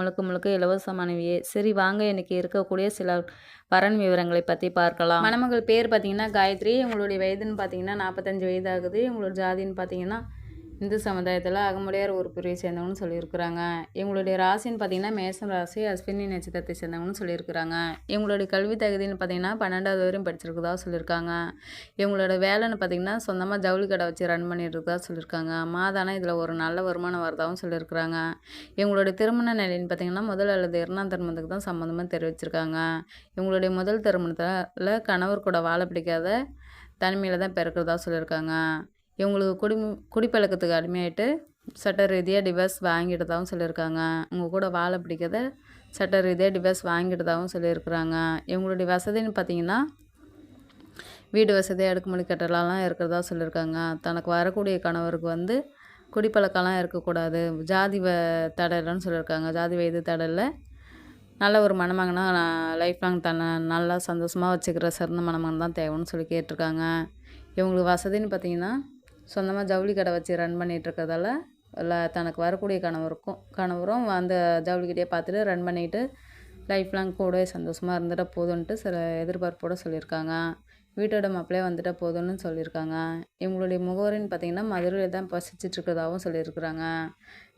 முழுக்க முழுக்க இலவசமானவையே சரி வாங்க. இன்னைக்கு இருக்கக்கூடிய சில வரன் விவரங்களை பற்றி பார்க்கலாம். மணமகள் பேர் பார்த்தீங்கன்னா காயத்ரி. உங்களுடைய வயதுன்னு பார்த்தீங்கன்னா நாற்பத்தஞ்சு வயது ஆகுது உங்களோட ஜாதின்னு பார்த்தீங்கன்னா இந்து சமுதாயத்தில் அகமுடையார் ஒரு பிரிவை சேர்ந்தவங்கன்னு சொல்லியிருக்கிறாங்க. எங்களுடைய ராசின்னு பார்த்தீங்கன்னா மேசம் ராசி அஸ்வினி நட்சத்திரத்தை சேர்ந்தவங்கன்னு சொல்லியிருக்கிறாங்க. எங்களுடைய கல்வி தகுதின்னு பார்த்தீங்கன்னா பன்னெண்டாவது வரையும் படிச்சிருக்கதா சொல்லியிருக்காங்க. எங்களோட வேலைன்னு பார்த்தீங்கன்னா சொந்தமாக ஜவுளி கடை வச்சு ரன் பண்ணிட்டு இருக்கதா சொல்லியிருக்காங்க. மாதானா இதில் ஒரு நல்ல வருமானம் வரதாகவும் சொல்லியிருக்கிறாங்க. எங்களுடைய திருமண நிலைன்னு பார்த்தீங்கன்னா முதல் அல்லது இரண்டாம் திருமணத்துக்கு தான் சம்மந்தமாக தெரிவிச்சிருக்காங்க. எங்களுடைய முதல் திருமணத்தில் கணவர் கூட வாழ பிடிக்காத தனிமையில் தான் பிறக்கிறதா சொல்லியிருக்காங்க. இவங்களுக்கு குடி குடிப்பழக்கத்துக்கு அடிமையாயிட்டு சட்ட ரீதியாக டிவர்ஸ் வாங்கிட்டதாகவும் சொல்லியிருக்காங்க. அவங்க கூட வாழ பிடிக்கிறத சட்ட ரீதியாக டிவர்ஸ் வாங்கிட்டதாகவும் சொல்லியிருக்கிறாங்க. இவங்களுடைய வசதின்னு பார்த்தீங்கன்னா வீடு வசதி அடுக்குமொழி கட்டலாம் இருக்கிறதா சொல்லியிருக்காங்க. தனக்கு வரக்கூடிய கணவருக்கு வந்து குடிப்பழக்கம்லாம் இருக்கக்கூடாது. ஜாதி வ தடலைன்னு சொல்லியிருக்காங்க. ஜாதி வயது தடலில் நல்ல ஒரு மணமகனா லைஃப் லாங் தன்னை நல்லா சந்தோஷமாக வச்சுக்கிற சிறந்த மணமகன் தான் தேவைன்னு சொல்லி கேட்டிருக்காங்க. இவங்களுக்கு வசதின்னு பார்த்தீங்கன்னா சொந்தமாக ஜவுளி கடை வச்சு ரன் பண்ணிகிட்ருக்கறதால இல்லை தனக்கு வரக்கூடிய கணவருக்கும் கணவரும் அந்த ஜவுளி கடையை பார்த்துட்டு ரன் பண்ணிட்டு லைஃப் லாங் கூடவே சந்தோஷமாக இருந்துட்ட போதும்ன்ட்டு சில எதிர்பார்ப்போடு சொல்லியிருக்காங்க. வீட்டோட மாப்பிள்ளையே வந்துட்டால் போதும்னு சொல்லியிருக்காங்க. இவங்களுடைய முகவரின்னு பார்த்தீங்கன்னா மதுரையில் தான் பசிச்சிட்ருக்கிறதாகவும் சொல்லியிருக்கிறாங்க.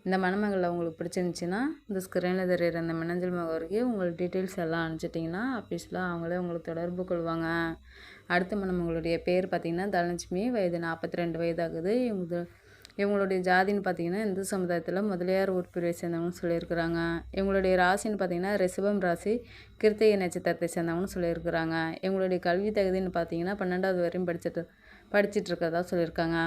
இந்த மணமகளில் உங்களுக்கு பிடிச்சிருந்துச்சின்னா இந்த ஸ்க்ரீனில் தெரியிற இந்த மின்னஞ்சல் முகவரிக்கு உங்களுக்கு டீட்டெயில்ஸ் எல்லாம் அனுப்பிச்சிட்டிங்கன்னா ஆஃபீஸில் அவங்களே உங்களுக்கு தொடர்பு கொள்வாங்க. அடுத்து மணமகளுடைய பேர் பார்த்திங்கன்னா தனலட்சுமி வயது நாற்பத்தி ரெண்டு வயதாகுது. இவங்க இவங்களுடைய ஜாதின்னு பார்த்தீங்கன்னா இந்து சமுதாயத்தில் முதலியார் உட்பிரிவை சேர்ந்தவங்கன்னு சொல்லியிருக்கிறாங்க. இவங்களுடைய ராசின்னு பார்த்தீங்கன்னா ரிசபம் ராசி கிருத்திகை நட்சத்திரத்தை சேர்ந்தவங்கன்னு சொல்லியிருக்கிறாங்க. இவங்களுடைய கல்வி தகுதின்னு பார்த்தீங்கன்னா பன்னெண்டாவது வரையும் படிச்சுட்டு படிச்சுட்டு இருக்கிறதா சொல்லியிருக்காங்க.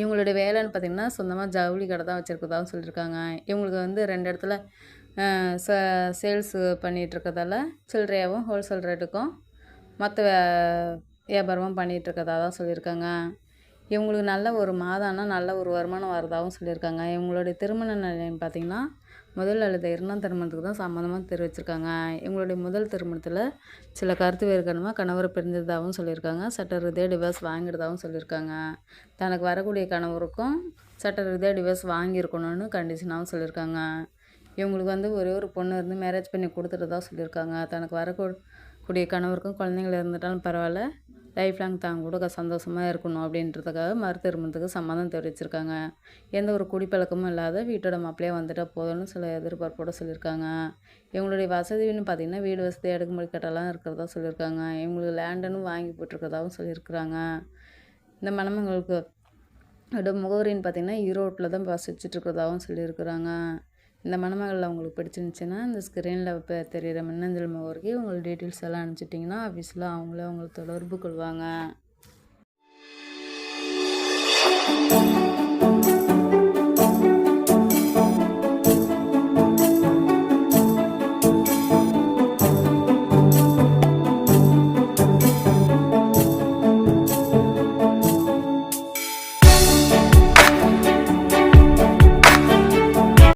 இவங்களுடைய வேலைன்னு பார்த்திங்கன்னா சொந்தமாக ஜவுளி கடை தான் வச்சுருக்கதாகவும் சொல்லியிருக்காங்க. இவங்களுக்கு வந்து ரெண்டு இடத்துல ச சேல்ஸு பண்ணிகிட்ருக்கதால சில்லறையாகவும் ஹோல்சேல் ரேட்டுக்கும் மற்ற வியாபாரமும் பண்ணிகிட்ருக்கதா தான் சொல்லியிருக்காங்க. இவங்களுக்கு நல்ல ஒரு மாதம்னா நல்ல ஒரு வருமானம் வரதாகவும் சொல்லியிருக்காங்க. இவங்களுடைய திருமண நிலையம் பார்த்திங்கன்னா முதல் அல்லது இரண்டாம் திருமணத்துக்கு தான் சம்மந்தமாக தெரிவிச்சிருக்காங்க. இவங்களுடைய முதல் திருமணத்தில் சில கருத்து வேறுகாரணமாக கணவரை பிரிஞ்சதாகவும் சொல்லியிருக்காங்க. சட்ட ரீதியாக டிவோர்ஸ் வாங்கிடுதாகவும் சொல்லியிருக்காங்க. தனக்கு வரக்கூடிய கணவருக்கும் சட்ட ரீதியாக டிவோர்ஸ் வாங்கியிருக்கணும்னு கண்டிஷனாகவும் சொல்லியிருக்காங்க. இவங்களுக்கு வந்து ஒரே ஒரு பொண்ணு இருந்து மேரேஜ் பண்ணி கொடுத்துட்டதா சொல்லியிருக்காங்க. தனக்கு கூடிய கணவருக்கும் குழந்தைங்கள இருந்துட்டாலும் பரவாயில்ல. லைஃப் லாங் தாங்க கூட சந்தோஷமாக இருக்கணும் அப்படின்றதுக்காக மறு திருமணத்துக்கு சம்மதம் தெரிவிச்சிருக்காங்க. எந்த ஒரு குடிப்பழக்கமும் இல்லாத வீட்டோட மாப்பிள்ளையே வந்துட்டால் போதும்னு சில எதிர்பார்ப்போடு சொல்லியிருக்காங்க. இவங்களுடைய வசதின்னு பார்த்திங்கன்னா வீடு வசதி அடுக்குமுறை கட்டெல்லாம் இருக்கிறதா சொல்லியிருக்காங்க. இவங்களுக்கு லேண்டுன்னு வாங்கி போட்டிருக்கிறதாவும் சொல்லியிருக்கிறாங்க. இந்த மணமங்களுக்கு முகவரின்னு பார்த்திங்கன்னா ஈரோட்டில் தான் வசிச்சுட்டு சொல்லியிருக்கிறாங்க. இந்த மணமகளில் அவங்களுக்கு பிடிச்சிருந்துச்சின்னா இந்த ஸ்க்ரீனில் இப்போ தெரிகிற மின்னஞ்சல் முகவருக்கு உங்கள் டீட்டெயில்ஸ் எல்லாம் அனுப்பிச்சிட்டிங்கன்னா ஆஃபீஸில் அவங்கள உங்களை தொடர்பு கொள்வாங்க.